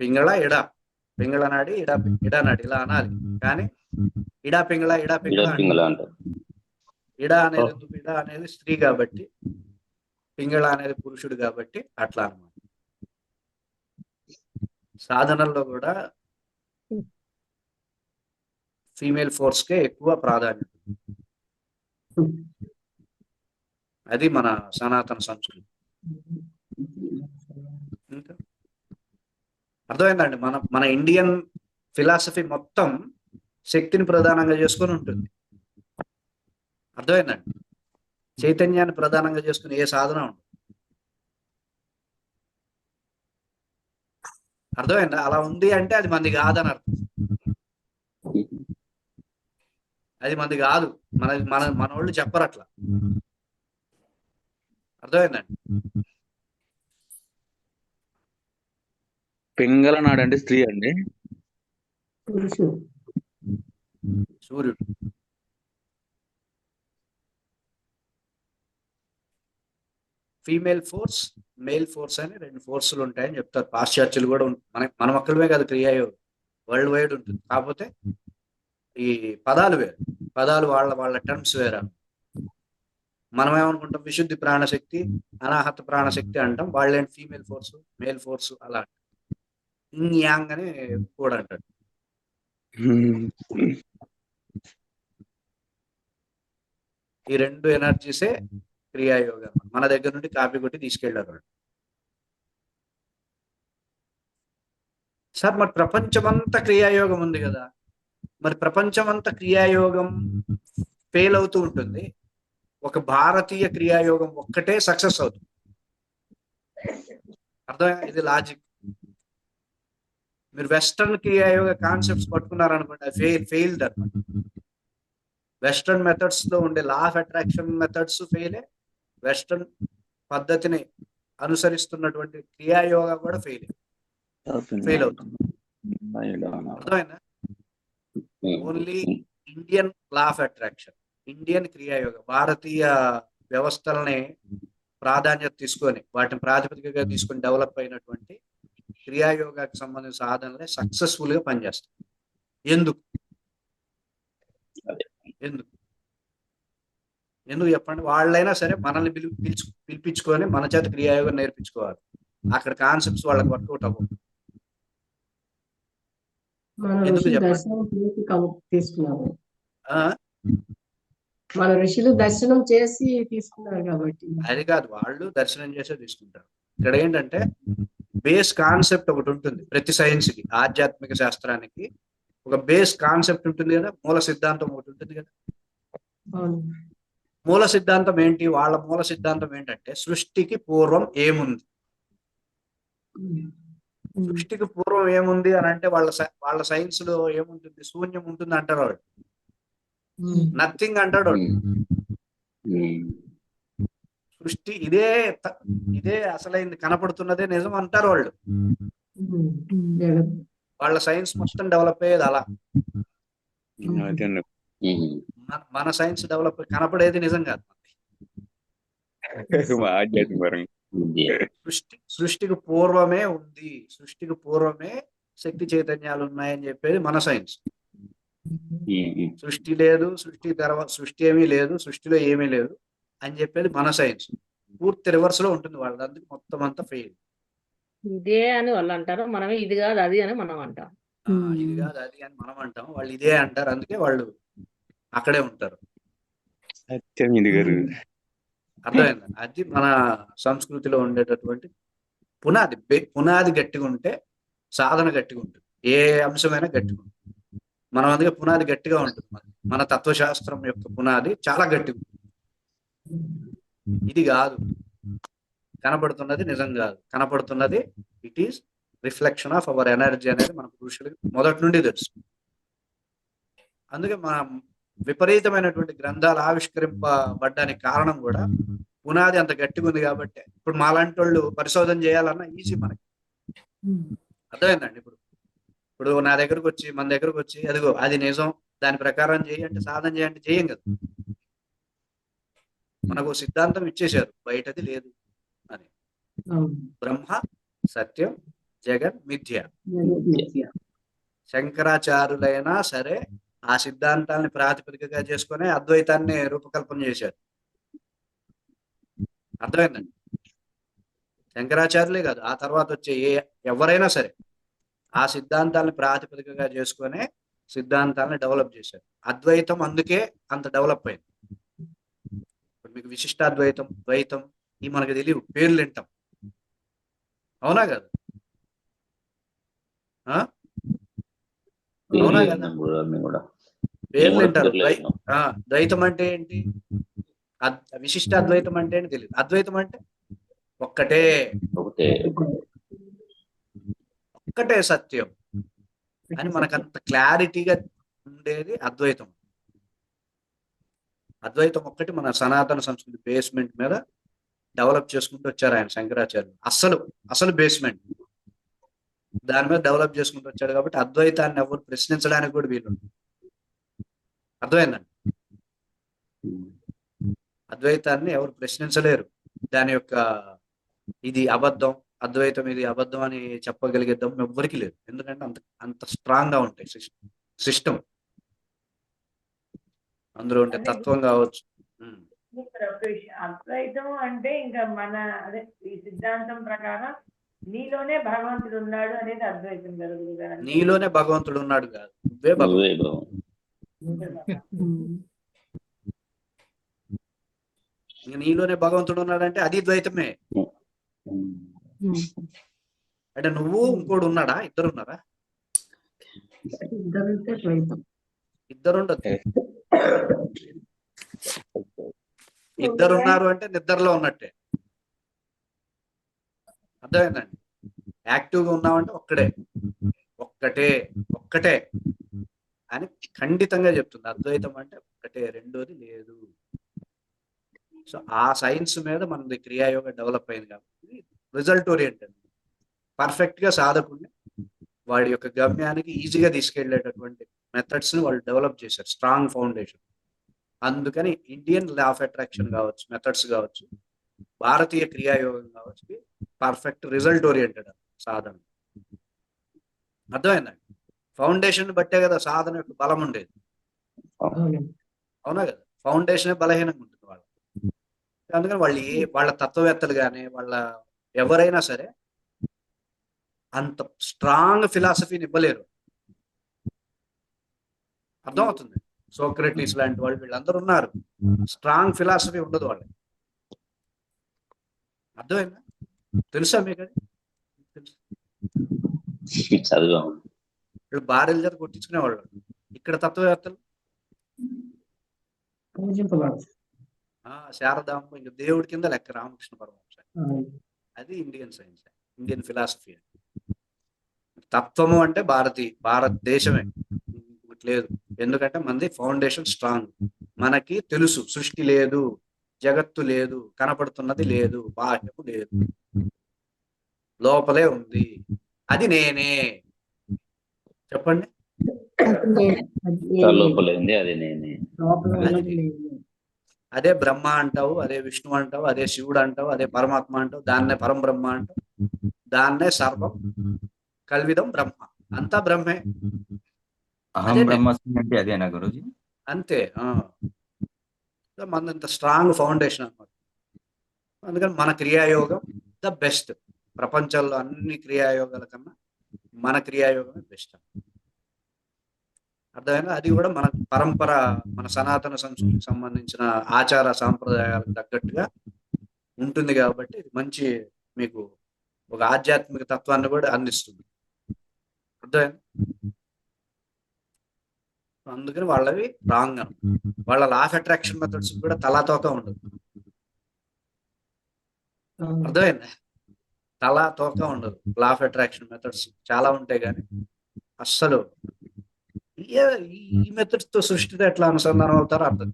పింగళ ఇడ పింగళ నాడి ఇడ ఇడ నాడి ఇలా అనాలి కానీ ఇడా పింగళ ఇడా పింగళ ఇడ అనేది ఇడ అనేది స్త్రీ కాబట్టి పింగళ అనేది పురుషుడు కాబట్టి అట్లా అన్నమాట సాధనల్లో కూడా ఫీమేల్ ఫోర్స్ కే ఎక్కువ ప్రాధాన్యత అది మన సనాతన సంస్కృతి ఇంకా అర్థమైందండి? మన మన ఇండియన్ ఫిలాసఫీ మొత్తం శక్తిని ప్రధానంగా చేసుకొని ఉంటుంది. అర్థమైందండి? చైతన్యాన్ని ప్రధానంగా చేసుకుని ఏ సాధన ఉండదు. అర్థమైందా? అలా ఉంది అంటే అది మంది కాదని అర్థం. అది మంది కాదు. మన మన మన వాళ్ళు చెప్పరు అట్లా అర్థమైందండి? పింగళ నాడు అంటే స్త్రీ అండి? సూర్యుడు. ఫీమేల్ ఫోర్స్ మేల్ ఫోర్స్ అని రెండు ఫోర్సులు ఉంటాయని చెప్తారు. పాశ్చాత్యులు కూడా మన మన ఒక్కడమే కదా క్రియాయోగం వరల్డ్ వైడ్ ఉంటుంది. కాకపోతే ఈ పదాలు వేరు. పదాలు వాళ్ళ వాళ్ళ టర్మ్స్ వేరు మనం ఏమనుకుంటాం విశుద్ధి ప్రాణశక్తి అనాహత ప్రాణశక్తి అంటాం. వాళ్ళేంటి? ఫీమేల్ ఫోర్స్ మేల్ ఫోర్స్ అలా ఇన్ యాంగ్ అని కూడా అంటాడు ఈ రెండు ఎనర్జీసే క్రియాయోగం. మన దగ్గర నుండి కాపీ కొట్టి తీసుకెళ్ళారు వాళ్ళు. సార్ మరి ప్రపంచమంతా క్రియాయోగం ఉంది కదా. మరి ప్రపంచమంతా క్రియాయోగం ఫెయిల్ అవుతూ ఉంటుంది. ఒక భారతీయ క్రియాయోగం ఒక్కటే సక్సెస్ అవుతుంది. అర్థం ఇది లాజిక్. మీరు వెస్టర్న్ క్రియాయోగ కాన్సెప్ట్స్ పట్టుకున్నారనుకోండి అది ఫెయిల్ ఫెయిల్డ్ అనమాట వెస్టర్న్ మెథడ్స్లో ఉండే లా ఆఫ్ అట్రాక్షన్ మెథడ్స్ ఫెయిలే వెస్టర్న్ పద్ధతిని అనుసరిస్తున్నటువంటి క్రియాయోగ కూడా ఫెయిల్ ఫెయిల్ అవుతుంది. అర్థమైందా? Only Indian law of attraction Indian Kriya Yoga భారతీయ వ్యవస్థలని ప్రాధాన్యత తీసుకొని వాటిని ప్రాతిపదికగా తీసుకొని డెవలప్ అయినటువంటి క్రియాయోగాకి సంబంధించిన సాధనలే సక్సెస్ఫుల్గా పనిచేస్తాయి. ఎందుకు? ఎందుకు? ఎందుకు చెప్పండి? వాళ్ళైనా సరే మనల్ని పిలి పిలుచు పిలిపించుకొని మన చేత క్రియాయోగం నేర్పించుకోవాలి. అక్కడ కాన్సెప్ట్స్ వాళ్ళకి వర్కౌట్ అవ్వవు. ఎందుకు చెప్పండి? మన ఋషులు దర్శనం చేసి తీసుకున్నారు కాబట్టి. అది కాదు వాళ్ళు దర్శనం చేసే తీసుకుంటారు. ఇక్కడ ఏంటంటే బేస్ కాన్సెప్ట్ ఒకటి ఉంటుంది ప్రతి సైన్స్కి ఆధ్యాత్మిక శాస్త్రానికి. ఒక బేస్ కాన్సెప్ట్ ఉంటుంది కదా మూల సిద్ధాంతం ఒకటి ఉంటుంది కదా. మూల సిద్ధాంతం ఏంటి? వాళ్ళ మూల సిద్ధాంతం ఏంటంటే సృష్టికి పూర్వం ఏముంది. ఉమ్. సృష్టికి పూర్వం ఏముంది అని అంటే వాళ్ళ వాళ్ళ సైన్స్లో ఏముంటుంది? శూన్యం ఉంటుంది అంటారు వాళ్ళు. నథింగ్ అంటాడు వాడు. సృష్టి ఇదే ఇదే అసలైంది కనపడుతున్నదే నిజం అంటారు వాళ్ళు. వాళ్ళ సైన్స్ మొత్తం డెవలప్ అయ్యేది అలా. అండి. మన- సైన్స్ డెవలప్ కనపడేది నిజం కాదు సృష్టి సృష్టికి పూర్వమే ఉంది. సృష్టికి పూర్వమే శక్తి చైతన్యాలు ఉన్నాయని చెప్పేది మన సైన్స్. సృష్టి లేదు సృష్టి తర్వాత సృష్టి ఏమీ లేదు సృష్టిలో ఏమీ లేదు అని చెప్పేది మన సైన్స్. పూర్తి రివర్స్లో ఉంటుంది వాళ్ళది అందుకు మొత్తం అంతా ఫెయిల్ ఇదే అని వాళ్ళు అంటారు మనమే ఇది కాదు అది అని మనం అంటాం. ఇది కాదు అది అని మనం అంటాం. వాళ్ళు ఇదే అంటారు అందుకే వాళ్ళు అక్కడే ఉంటారు. అర్థమైందా? అది మన సంస్కృతిలో ఉండేటటువంటి పునాది పునాది గట్టిగా ఉంటే సాధన గట్టిగా ఉంటుంది ఏ అంశమైనా గట్టిగా ఉంటుంది మనం అందుకే పునాది గట్టిగా ఉంటుంది. మన తత్వశాస్త్రం యొక్క పునాది చాలా గట్టిగా ఇది కాదు. కనపడుతున్నది నిజం కాదు. కనపడుతున్నది it is reflection of our energy అనేది మన పురుషులకి మొదటి నుండి తెలుసు. అందుకే మన విపరీతమైనటువంటి గ్రంథాలు ఆవిష్కరింపబడ్డానికి కారణం కూడా పునాది అంత గట్టిగా ఉంది కాబట్టి ఇప్పుడు మాలాంటి వాళ్ళు పరిశోధన చేయాలన్నా ఈజీ మనకి. అర్థమైందండి ఇప్పుడు? ఇప్పుడు నా దగ్గరకు వచ్చి మన దగ్గరకు వచ్చి అదిగో అది నిజం. దాని ప్రకారం చేయి అంటే సాధన చేయంటే చేయం కదా. మనకు సిద్ధాంతం ఇచ్చేశారు. బయటది లేదు అని. బ్రహ్మ సత్యం జగన్ మిథ్య. జగన్మిథ్య. శంకరాచార్యులైనా సరే ఆ సిద్ధాంతాన్ని ప్రాతిపదికగా చేసుకొని అద్వైతాన్ని రూపకల్పన చేశారు. అర్థమైందండి? శంకరాచార్యులే కాదు ఆ తర్వాత వచ్చే ఏ ఎవరైనా సరే ఆ సిద్ధాంతాలను ప్రాతిపదికగా చేసుకొని సిద్ధాంతాలను డెవలప్ చేశారు. అద్వైతం అందుకే అంత డెవలప్ అయింది. ఇప్పుడు మీకు విశిష్టాద్వైతం ద్వైతం ఈ మనకు తెలియవు. పేర్లు వింటాం. అవునా కదా? ఆ? అవునా కదా? పేర్లు నేను కూడా వింటారు ద్వైతం అంటే ఏంటి? అద్- విశిష్ట అద్వైతం అంటే ఏంటి తెలియదు అద్వైతం అంటే ఒక్కటే. ఒకటే ఒక్కటే సత్యం. అని మనకు అంత క్లారిటీగా ఉండేది అద్వైతం. అద్వైతం ఒక్కటి మన సనాతన సంస్కృతి బేస్మెంట్ మీద డెవలప్ చేసుకుంటూ వచ్చారు ఆయన శంకరాచార్యులు. అసలు అసలు బేస్మెంట్. దాని మీద డెవలప్ చేసుకుంటూ వచ్చాడు కాబట్టి అద్వైతాన్ని ఎవరు ప్రశ్నించడానికి కూడా వీలు అర్థమైందండి అద్వైతాన్ని ఎవరు ప్రశ్నించలేరు. దాని యొక్క ఇది అబద్ధం అద్వైతం ఇది అబద్ధం అని చెప్పగలిగే దమ్ము ఎవ్వరికి లేదు. ఎందుకంటే అంత అంత స్ట్రాంగ్గా ఉంటాయి సిస్టమ్ అందులో ఉంటే తత్వం కావచ్చు. అద్వైతం అంటే ఇంకా మన అదే ఈ సిద్ధాంతం ప్రకారం నీలోనే భగవంతుడు ఉన్నాడు అనేది అద్వైతం కదా గురుగారు? నీలోనే భగవంతుడు ఉన్నాడు కాదు. నువ్వే భగవంతుడు నీలోనే భగవంతుడు ఉన్నాడంటే అది ద్వైతమే. అంటే నువ్వు ఇంకోడు ఉన్నాడా? ఇద్దరు ఉన్నారా ఇద్దరు ఇద్దరు ఉన్నారు అంటే నిద్రలో ఉన్నట్టే. అర్థమైందండి? యాక్టివ్గా ఉన్నామంటే ఒక్కడే. ఒక్కటే ఒక్కటే అని ఖండితంగా చెప్తుంది. అద్వైతం అంటే ఒక్కటే రెండోది లేదు. సో ఆ సైన్స్ మీద మనది క్రియాయోగ డెవలప్ అయింది కాబట్టి రిజల్ట్ ఓరియంటెడ్ పర్ఫెక్ట్గా సాధకుడిని వాడి యొక్క గమ్యానికి ఈజీగా తీసుకెళ్ళేటటువంటి మెథడ్స్ని వాళ్ళు డెవలప్ చేశారు. స్ట్రాంగ్ ఫౌండేషన్ అందుకని ఇండియన్ లా ఆఫ్ అట్రాక్షన్ కావచ్చు మెథడ్స్ కావచ్చు భారతీయ క్రియాయోగం కావచ్చు పర్ఫెక్ట్ రిజల్ట్ ఓరియంటెడ్ సాధన. అర్థమైందండి ఫౌండేషన్ బట్టే కదా సాధన యొక్క బలం ఉండేది. అవునా కదా? ఫౌండేషన్ బలహీనంగా ఉంటుంది వాళ్ళు అందుకని వాళ్ళు ఏ వాళ్ళ తత్వవేత్తలు కానీ వాళ్ళ ఎవరైనా సరే అంత స్ట్రాంగ్ ఫిలాసఫీని ఇవ్వలేరు. అర్థమవుతుంది? సోక్రటీస్ లాంటి వాళ్ళు వీళ్ళందరూ ఉన్నారు. స్ట్రాంగ్ ఫిలాసఫీ ఉండదు వాళ్ళకి. అర్థమైందా? తెలుసా మీకు వీళ్ళు భార్యల చేత కొట్టించుకునేవాళ్ళు. ఇక్కడ తత్వవేత్తలు? శారదాంబ ఇంకా దేవుడి కింద లెక్క రామకృష్ణ పరమహంస. అది ఇండియన్ సైన్స్ ఇండియన్ ఫిలాసఫీ తత్వము అంటే భారతీయ భారతదేశమే ఇంకొకటి లేదు. ఎందుకంటే మనది ఫౌండేషన్ స్ట్రాంగ్. మనకి తెలుసు సృష్టి లేదు జగత్తు లేదు కనపడుతున్నది లేదు బాహ్యము లేదు. లోపలే ఉంది. అది నేనే. చెప్పండి. లోపల ఉంది అది నేనే. అది బ్రహ్మ అంటావు అదే విష్ణు అంటావు అదే శివుడు అంటావు అదే పరమాత్మ అంటావు దాన్నే పరం బ్రహ్మ అంటావు దాన్నే సర్వం కల్విదం బ్రహ్మ. అంతా బ్రహ్మే. అహం అదే బ్రహ్మస్మి అంటే అదేనా గురుజీ? అంతే మనదంత స్ట్రాంగ్ ఫౌండేషన్ అన్నమాట. అందుకని మన క్రియాయోగం ద బెస్ట్. ప్రపంచంలో అన్ని క్రియాయోగాల కన్నా మన క్రియాయోగమే బెస్ట్ అర్థమైనా అది కూడా మన పరంపర మన సనాతన సంస్కృతికి సంబంధించిన ఆచార సాంప్రదాయాలకు తగ్గట్టుగా ఉంటుంది కాబట్టి ఇది మంచి మీకు ఒక ఆధ్యాత్మిక తత్వాన్ని కూడా అందిస్తుంది. అర్థమైనా అందుకని వాళ్ళవి రాంగ్. వాళ్ళ లాఫ్ అట్రాక్షన్ మెథడ్స్ కూడా తలాతోక ఉండదు. అర్థమైంది? అర్థమైందా తలా తోక ఉండదు. లాఫ్ అట్రాక్షన్ మెథడ్స్ చాలా ఉంటాయి కానీ అస్సలు ఈ మెథడ్స్ తో సృష్టితో ఎట్లా అనుసంధానం అవుతారో అర్థం